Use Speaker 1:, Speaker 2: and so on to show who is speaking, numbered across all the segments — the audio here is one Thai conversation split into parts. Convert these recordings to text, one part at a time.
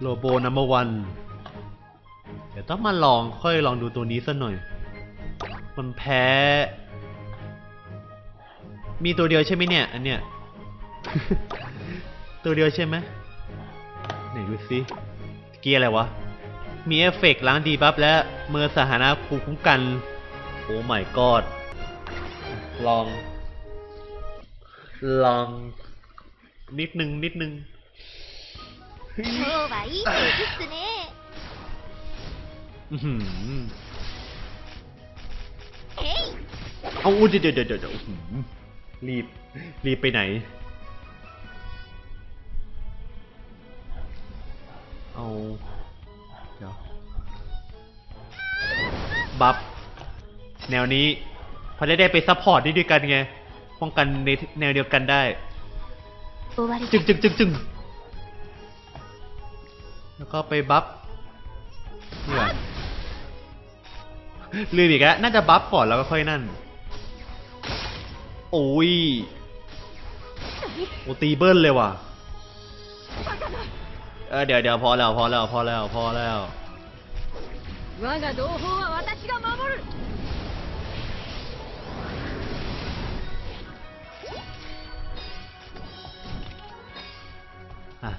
Speaker 1: โลโบนัมเบอร์วันเดี๋ยวต้องมาลองค่อยลองดูตัวนี้สักหน่อย มันแพ้ มีตัวเดียวใช่ไหมเนี่ย อันเนี้ย ตัวเดียวใช่ไหมไหนดูสิเกียร์อะไรวะ มีเอฟเฟกต์ล้างดีบัฟและเมื่อสถานะภูมิคุ้มกัน โอ้ my god ลอง ลอง นิดนึง นิดนึง
Speaker 2: 今日はいい天気っすね
Speaker 1: อื้อหือ
Speaker 2: へい
Speaker 1: เอาอุ๊ยเดี๋ยวเดี๋ยวเดี๋ยวเดี๋ยวอื้อหือรีบ รีบไปไหน เอา เดี๋ยว บัฟ แนวนี้พอได้ได้ไปซัพพอร์ตได้ด้วยกันไง ป้องกันในแนวเดียวกันได้
Speaker 2: 終わり
Speaker 1: จึงจึงจึงจึง แล้วก็ไปบัฟเนื่อลืมอีกแล้วน่าจะบัฟก่อนแล้วก็ค่อยนั่น โอ้ยโอตีเบิ้ลเลยว่ะเออเดี๋ยวเดี๋ยวพอแล้วพอแล้วพอแล้วพอแล้ว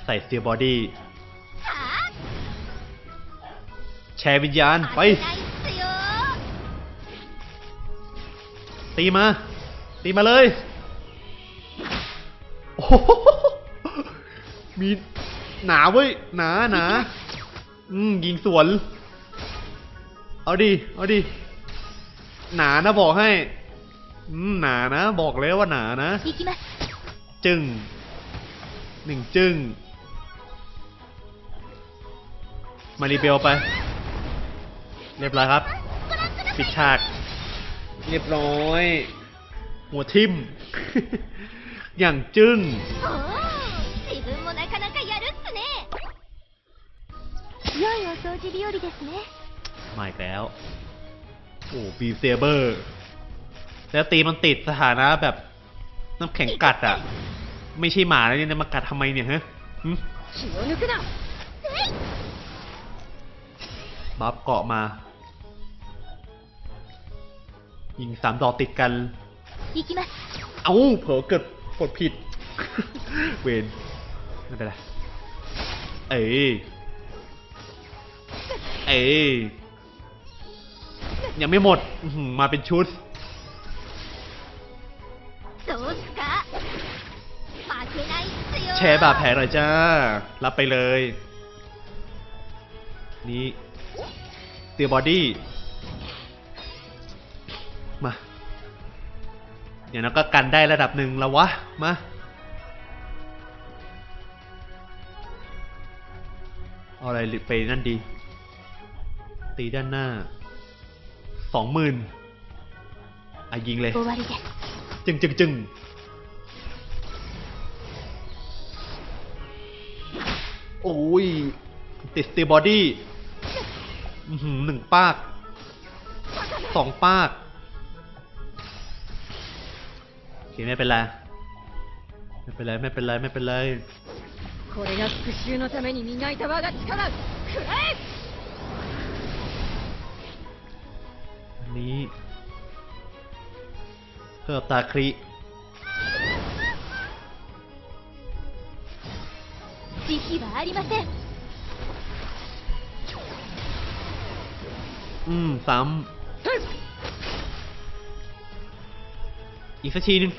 Speaker 1: ใส่เซียบอดี้ แชร์วิญญาณ ไป ตีมา ตีมาเลย โอ้โหมีหนาเว้ย หนาหนาอืมยิงสวน เอาดีเอาดีหนานะบอกให้ อืมหนานะ บอกแล้วว่าหนานะ จึง หนึ่งจึง มารีเบลไป เรียบร้อยครับ ปิดฉาก เรียบร้อย หัวทิมอย่างจึ้ง
Speaker 2: ย่อยโอโซจิบิโอริเดสเน
Speaker 1: มาอีกแล้ว โอ้บีเซเบอร์ แล้วตีมันติดสถานะแบบน้ำแข็งกัดอะ ไม่ใช่หมาแล้วเนี่ยมากัดทำไมเนี่ยฮะบัฟเกาะมา ยิงสามดอกติดกันเอาเผลอเกิดกดผิด เวนไม่เป็นไรเอ้ยเอ้ยยังไม่หมดมาเป็นชุดแชร์บาดแผลหน่อยจ้า รับไปเลย นี่เตียบอดี้ อย่างนั้นก็กันได้ระดับหนึ่งแล้ววะ มาอะไรไปนั่นดี ตีด้านหน้าสองหมื่นอ่ยิงเลย จึงจึงจึงโอ้ย ติดสตีบอดี้หนึ่งปากสองปาก ไม่เป็นไร ไม่เป็นไร ไม่เป็นไร ไม่เป็นไร
Speaker 2: これが復讐のために磨いた我が力食らえ
Speaker 1: อันนี้เพิ่มตาคริ
Speaker 2: 慈悲はありません
Speaker 1: อืมซ้ำ อีกสักทีนึง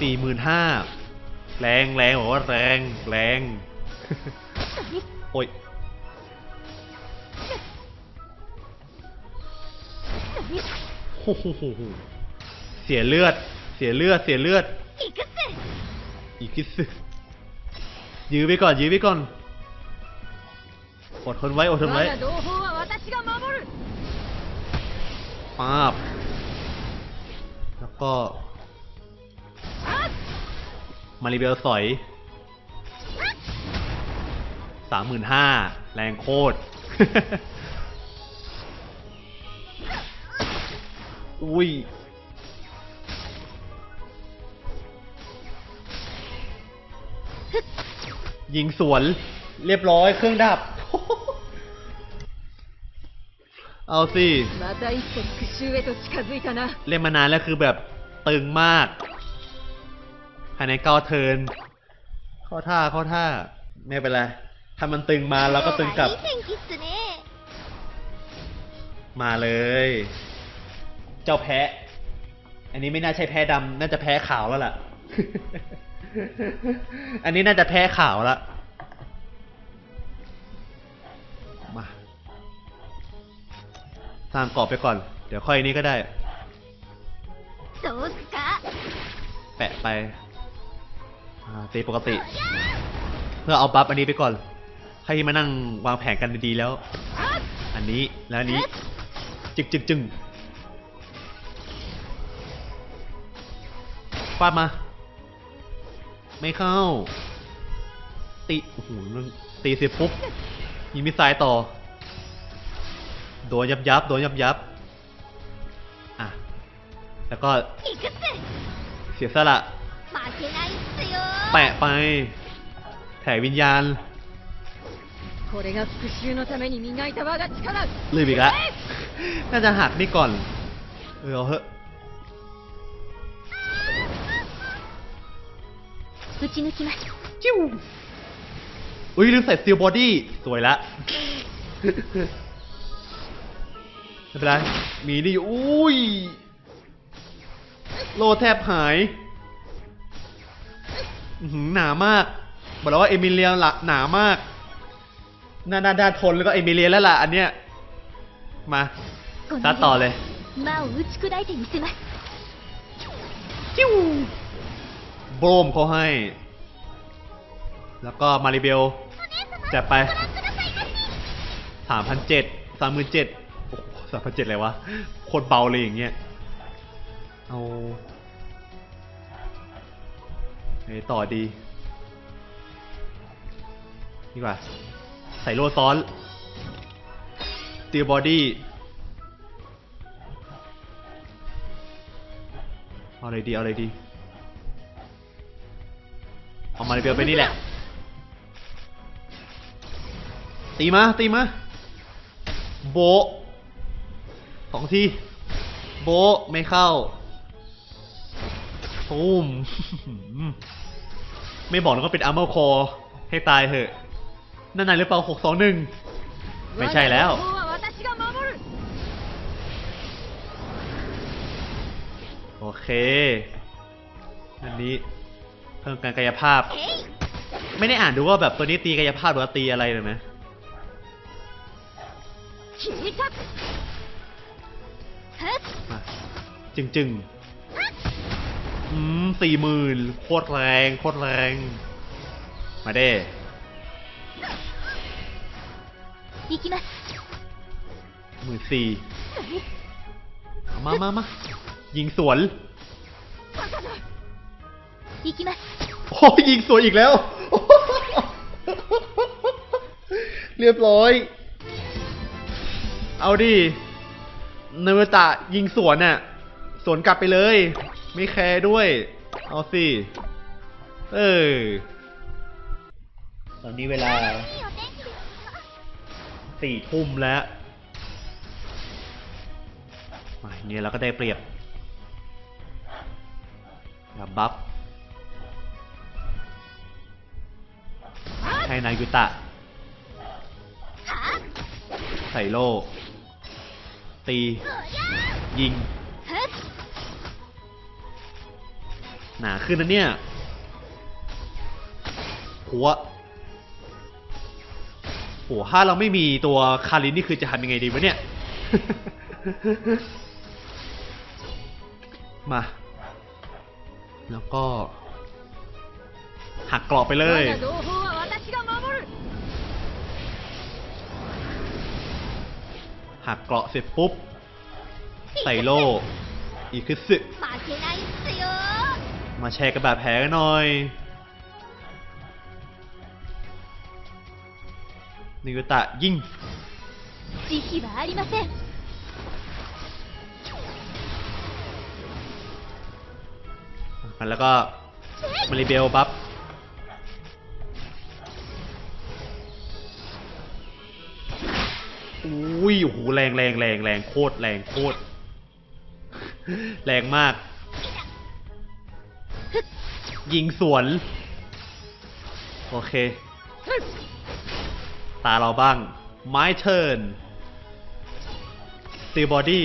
Speaker 1: สี่หมื่นห้าแรงแรงบอกว่าแรงแรงโอ้ยเสียเลือด เสียเลือด เสียเลือด อีกิสิยื้อไปก่อน ยื้อไปก่อน อดทนไว้ อดทนไว้ปาบ ก็มาริเบลสอยสามหมื่นห้าแรงโคตร อุ้ย ยิงสวน เรียบร้อยเครื่องดับ เอาสิเล่นมานานแล้วคือแบบตึงมากภายในเก้าเทินข้อท่าข้อท่าไม่เป็นไรถ้ามันตึงมาเราก็ตึงกลับ มาเลย เจ้าแพ้อันนี้ไม่น่าใช่แพ้ดำน่าจะแพ้ขาวแล้วล่ะ อันนี้น่าจะแพ้ขาวแล้ว สร้างกรอบไปก่อน เดี๋ยวค่อยนี้ก็ได้
Speaker 3: どうすか
Speaker 1: แปะไปอ่าตีปกติ เพื่อเอาบัฟอันนี้ไปก่อน ให้มานั่งวางแผนกันดีๆแล้ว อันนี้แล้วอันนี้ จึกจึกจึงฟาดมา ไม่เข้า ตีโอ้โหมันตีเสร็จปุ๊บยิงมิสไซล์ต่อ โดนยับยับโดนยับยับอะ แล้วก็เสียสละแปะไป แถวิญญาณลืมอีกละน่าจะหักนี่ก่อน เออเหอะอุ้ยลืมใส่สติลบอดี้ สวยละ ไม่เป็นไรมีนี่อยู่อุ้ย โลแทบหายหนามาก บอกแล้วว่าเอมิเลียหละหนามากน่าน่าด้าทนแล้วก็เอมิเลียแล้วล่ะอันเนี้ย มาตัดต่อเลยโบรมเขาให้ แล้วก็มาริเบลจัดไปสามพันเจ็ดสามหมื่นเจ็ดามพันเจ็ดเลยวะโคตรเบาเลยอย่างเงี้ย เอาไงต่อดี ดีกว่า ใส่โลซ้อนตีบอดี้เอาอะไรดี เอาอะไรดี เอามาเบลไปนี่แหละ ตีมา ตีมา โบ องทีโบไม่เข้าตูมไม่บอกแล้วก็เป็นอาร์เมอร์คอให้ตายเถอะนั่นนายหรือเปล่าหกสองหนึ่งไม่ใช่แล้ว โอเคอันนี้เพิ่มการกายภาพ ไม่ได้อ่านดูว่าแบบตัวนี้ตีกายภาพหรือว่าตีอะไรเลยไหม มาจึงจึงอืมสี่หมื่นโคตรแรงโคตรแรง มาเด้
Speaker 3: 行きます
Speaker 1: หมื่นสี่เอามามามายิงสวน
Speaker 3: 行きます
Speaker 1: โอ้ยิงสวนอีกแล้ว เรียบร้อย เอาดิ เนวตะยิงสวนน่ะ สวนกลับไปเลย ไม่แคร์ด้วย เอาสิ เออ ตอนนี้เวลาสี่ทุ่มแล้วเนี่ยเราก็ได้เปรียบกับบัฟให้นายุตะ ใส่โล่ ตี ยิง หนาขึ้นนะเนี่ย หัวโหถ้าเราไม่มีตัวคารินนี่คือจะทำยังไงดีวะเนี่ย มา แล้วก็ หักกรอบไปเลย หักเกราะเสร็จปุ๊บ ใส่โล่อีกคือสึ
Speaker 3: ก
Speaker 1: มาแชร์กัรแบบแผลกันหน่อย นิวตะยิงแล้วก็มาริเบลบัฟ ยโอ้โหแรงแรงแรงแรงโคตรแรงโคตรแรงมาก ยิงสวน โอเค ตาเราบ้าง My turn Steel Body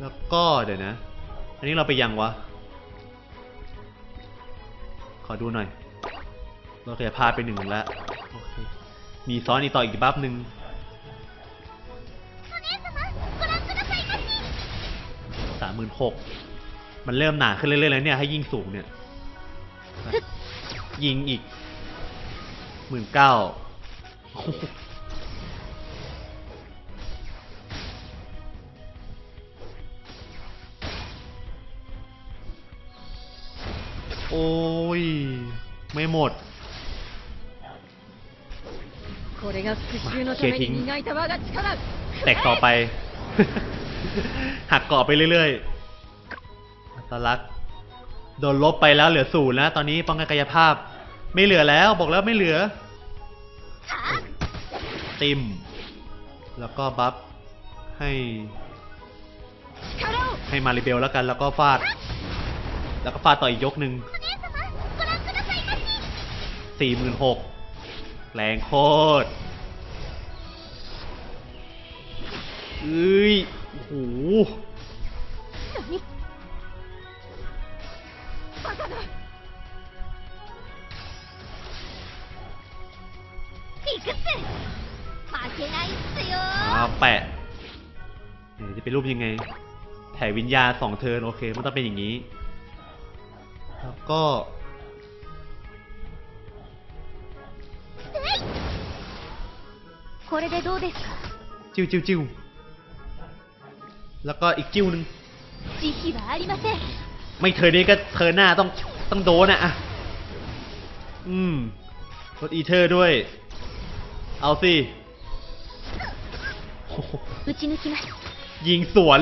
Speaker 1: แล้วก็เดี๋ยวนะ อันนี้เราไปยังวะ ขอดูหน่อย เราเคยพาไปหนึ่งแล้วมีซ้อนอีกต่ออีกบัฟหนึ่งสามหมื่นหกมันเริ่มหนาขึ้นเรื่อยๆแล้วเนี่ยให้ยิ่งสูงเนี่ย ยิงอีกหมื่นเก้าโอ้ย ไม่หมด
Speaker 2: เคทิ้ง
Speaker 1: แตกต่อไป หักกรอไปเรื่อยๆตาลัก โดนลบไปแล้วเหลือศูนย์นะตอนนี้ป้องกันกายภาพ ไม่เหลือแล้วบอกแล้วไม่เหลือ ติม แล้วก็บัฟให้ ให้มาริเบลแล้วกัน แล้วก็ฟาด แล้วก็ฟาดต่ออีกยกหนึ่งสี่หมื่นหก แรงโคตรเอ้ยโอ้โหอาแปะจะเป็นรูปยังไง แผ่วิญญาสองเทินโอเค มันต้องเป็นอย่างนี้ แล้วก็
Speaker 3: これでどうですか
Speaker 1: จิ้วจิ้วจิ้วแล้วก็อีกจิ้วหนึ่ง
Speaker 3: 慈悲はありません
Speaker 1: ไม่เทิร์นนี้ก็เทิร์นหน้าต้องต้องโดนอะอ่ะ อืมลดอีเทอร์ด้วย เอาสิโอ้โห
Speaker 3: 打ち抜きます
Speaker 1: ยิงสวน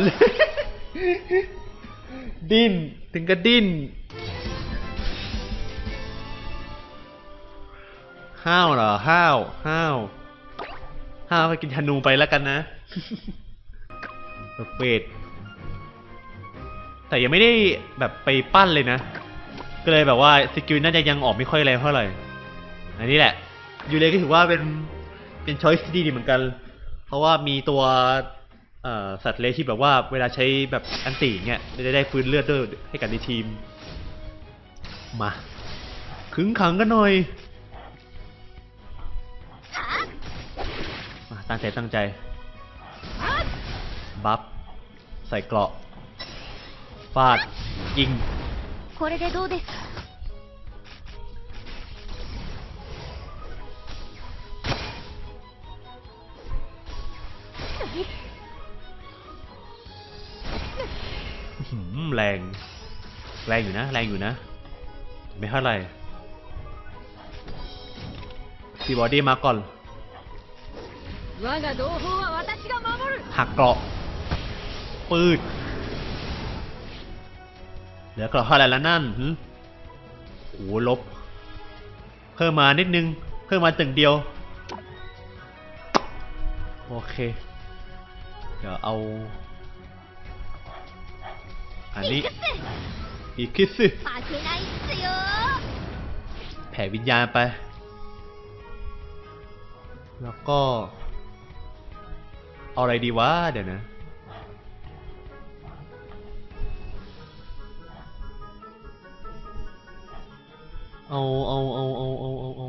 Speaker 1: ดิ้น ถึงกับดิ้น ห้าวเหรอ ห้าว ห้าว ห้าวก็กินธนูไปแล้วกันนะเฟดแต่ยังไม่ได้แบบไปปั้นเลยนะ ก็เลยแบบว่าสกิลน่าจะยังออกไม่ค่อยแรงเท่าไหร่ อันนี้แหละ ยูเลก็ถือว่าเป็นเป็นช้อยส์ที่ดีเหมือนกัน เพราะว่ามีตัวสัตว์เลี้ยงที่แบบว่าเวลาใช้แบบอันติเงี้ยจะได้ฟื้นเลือดด้วยให้กับในทีม มาขึงขังกันหน่อย ตั้งใจตั้งใจ บัฟ ใส่เกราะ ฟาด ยิง
Speaker 3: これでどうですか
Speaker 1: อื้อหือแรง แรงอยู่นะ แรงอยู่นะ ไม่เท่าไหร่ซีบอดี้มาก่อน หักเกราะปืดเหลือเกราะอะไรแล้วนั่นหืโลบ เพิ่มมานิดนึง เพิ่มมาตึงเดียว โอเค เดี๋ยวเอา อันนี้อีกคิสแผ่วิญญาณไป แล้วก็ ออะไรดีวะเดี๋ยวนะ เอาเอาเอาเอาเอาเอาเอา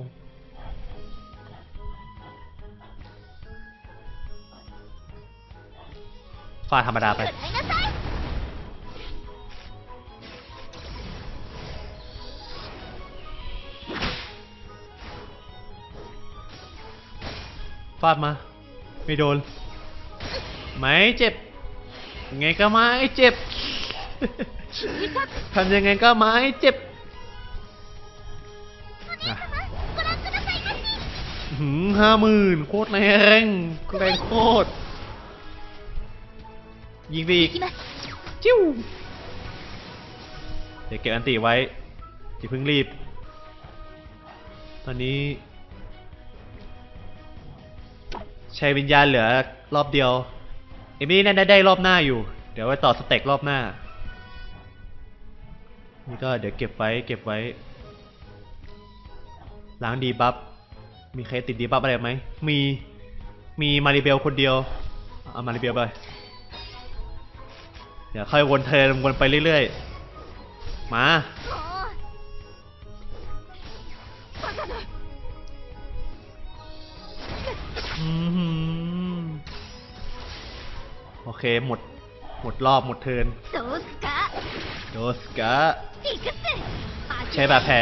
Speaker 1: ฟาธรรมดาไปฟาดมา ไม่โดน ไม่เจ็บ ไงก็ไม่เจ็บ ทำยังไงก็ไม่เจ็บหืมห้าหมื่นโคตรแรงแรงโคตร ยิงไปอีก จิ้ว เดี๋ยวเก็บอันตีไว้ที่เพิ่งรีบ ตอนนี้ใช้วิญญาณเหลือรอบเดียว เอมี่น่าจะได้รอบหน้าอยู่ เดี๋ยวไว้ต่อสเต็กรอบหน้า นี่ก็เดี๋ยวเก็บไว้เก็บไว้ ล้างดีบัฟ มีใครติดดีบัฟอะไรไหม มี มีมาริเบลคนเดียว เอามาริเบลไป เดี๋ยวค่อยวนเทินวนไปเรื่อยๆ มา อเคหมด หมดรอบหมดเทินโดสกะใช้บาดแผล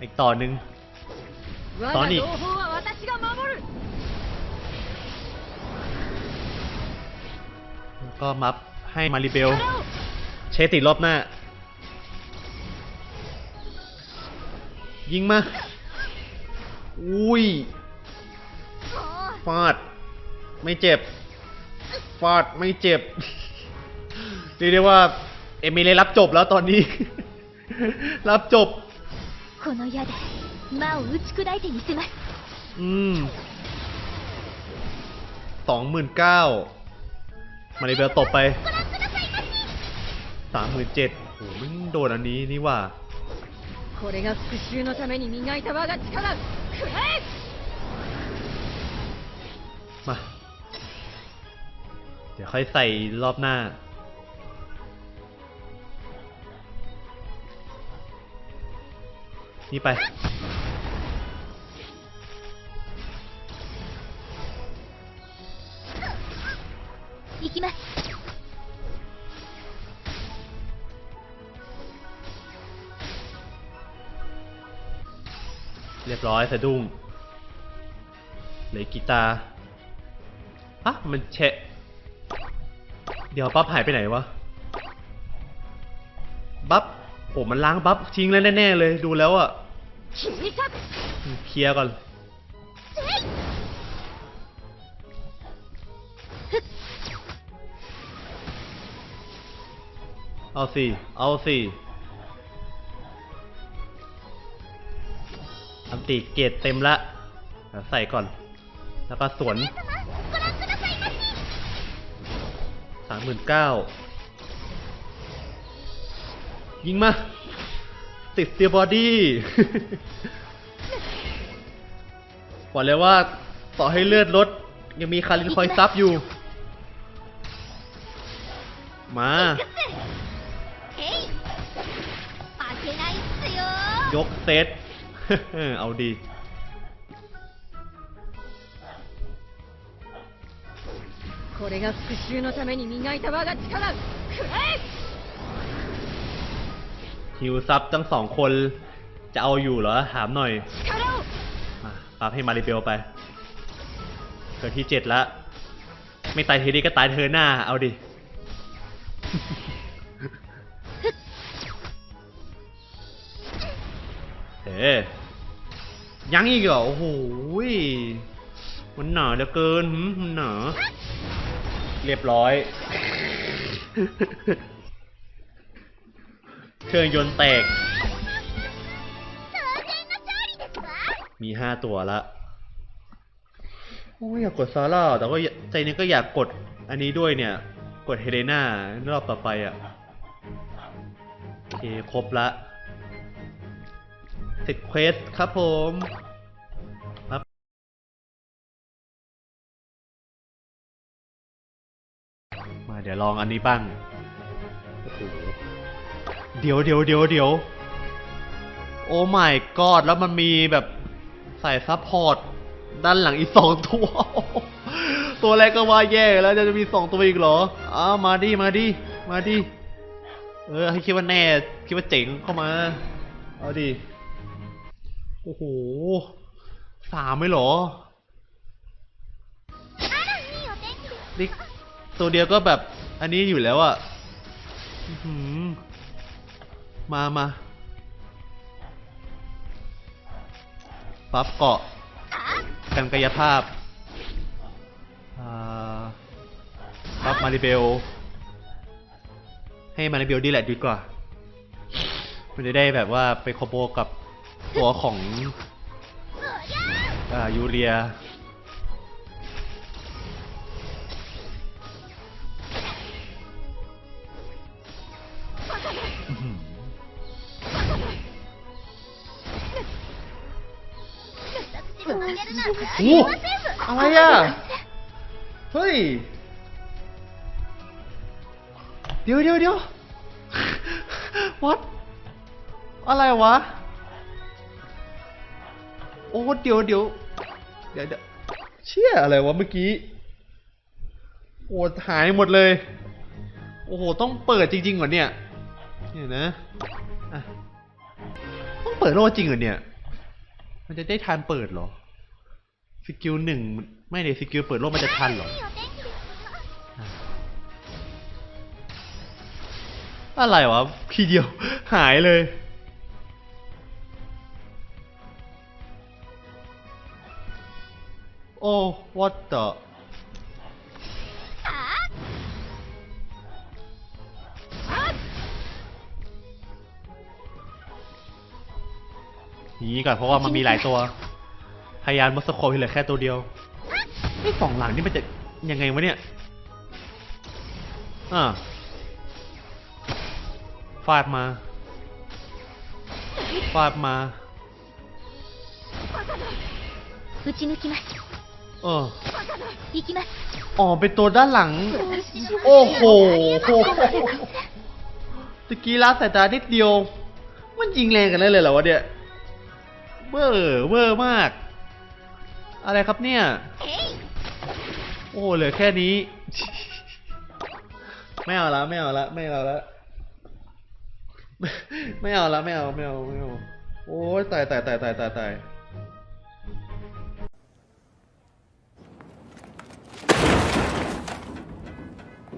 Speaker 1: อีกต่อหนึ่ง
Speaker 2: ตอ
Speaker 1: นอีกก็มับให้มาริเบล เชติรอบหน้า ยิงมา อุ้ยฟาด ไม่เจ็บ ฟาด ไม่เจ็บ เรียกได้ว่า เอมิเลยรับจบแล้วตอนนี้ รับจบ
Speaker 3: この矢で魔を打ち砕いてみせます
Speaker 1: อืม สองหมื่นเก้า มาริเบลตบไป
Speaker 3: ご覧くださいまし
Speaker 1: สามหมื่นเจ็ดโอ้ไม่งโดนอันนี้นี่ว่า
Speaker 2: これが復讐のために磨いた我が力くらえ
Speaker 1: มา เดี๋ยวค่อยใส่รอบหน้า นี่ไป
Speaker 3: 行きます
Speaker 1: เรียบร้อยสะดุ้งเหลือกีตาร์อะมันเชะ เดี๋ยวปั๊บหายไปไหนวะ บัฟโอ้มันล้างบัฟทิ้งแล้วแน่ๆเลยดูแล้วอะเคลียร์ก่อน เอาสิ เอาสิอันติเกตเต็มละ ใส่ก่อน แล้วก็สวนามหมื่นเก้ายิงมา ติดเตียบอดี้บอกเลยว่าต่อให้เลือดลด ยังมีคารินคอยซับอยู่ มา ยกเซตเอาดี
Speaker 2: これが復讐のために磨いた我が力くらえ
Speaker 1: ฮิวซับทั้งสองคน จะเอาอยู่เหรอ ถามหน่อย
Speaker 2: 力を
Speaker 1: มาปรับให้มาริเบลไป เกิดที่เจ็ดละ ไม่ตายทีนี้ก็ตายเธอหน้า เอาดิ เอ๊ะยังอีกเหรอ โอ้โหยมันหนาเหลือเกินหืมมันหนา เรียบร้อย เครื่องยนต์แตก มีห้าตัวละโอ้ยอยากกดซาร่าแต่ว่าใจนี้ก็อยากกดอันนี้ด้วยเนี่ย กดเฮเลนารอบต่อไปอะโอเค ครบละเสร็จเควสครับผม เดี๋ยวลองอันนี้บ้าง โอ้โห เดี๋ยวเดี๋ยวเดี๋ยวเดี๋ยว โอ้ไม่กอดแล้วมันมีแบบใส่ซัพพอร์ตด้านหลังอีกสองตัว ตัวแรกก็ว่าแย่แล้วจะมีสองตัวอีกเหรอ อ้ามาดิ มาดิ มาดิ เออ ให้คิดว่าแน่ คิดว่าเจ๋งเข้ามา เอาดิ โอ้โห สามไม่หรอนี่ ตัวเดียวก็แบบ อันนี้อยู่แล้วอะมามาปั๊บเกาะกำกายภาพปั๊บมาริเบล ให้มาริเบลดีแหละดีกว่า มันจะได้แบบว่าไปคอโบกับตัวของ อ่า ยูเรีย
Speaker 3: หู
Speaker 1: อะไรอะ เฮ้ย เดี๋ยวเดี๋ยวเดี๋ยววัดอะไรวะ โอ้เดี๋ยวเดี๋ยวเดี๋ยวเดี๋ยวเชี่ยอะไรวะเมื่อกี้ โอ้หายหมดเลย โอ้โห ต้องเปิดจริงๆเหรอเนี่ยเนี่ยนะต้องเปิดโลจริงเหรอเนี่ย มันจะได้ทานเปิดเหรอ สกิลหนึ่งไม่เลยสกิลเปิดโลกมันจะทันหรออะไรวะทีเดียวหายเลย โอ้ what the นี้ก่อนเพราะว่ามันมีหลายตัว พยานมอสโคที่เหลือแค่ตัวเดียวไอ้สองหลังนี่มันจะยังไงวะเนี่ย อ่า ฟาดมา ฟาดมา
Speaker 3: 打ち抜きます
Speaker 1: เออ
Speaker 3: 行きます
Speaker 1: อ๋อ เป็นตัวด้านหลัง โอ้โหตะกี้ละสายตานิดเดียว มันยิงแรงกันได้เลยเหรอวะเนี่ย เวอร์เวอร์มาก อะไรครับเนี่ย โอ้โหเหลือแค่นี้ ไม่เอาละไม่เอาละไม่เอาละไม่เอาละไม่เอาไม่เอาไม่เอาโอ้ยตายตายตายตายตายตาย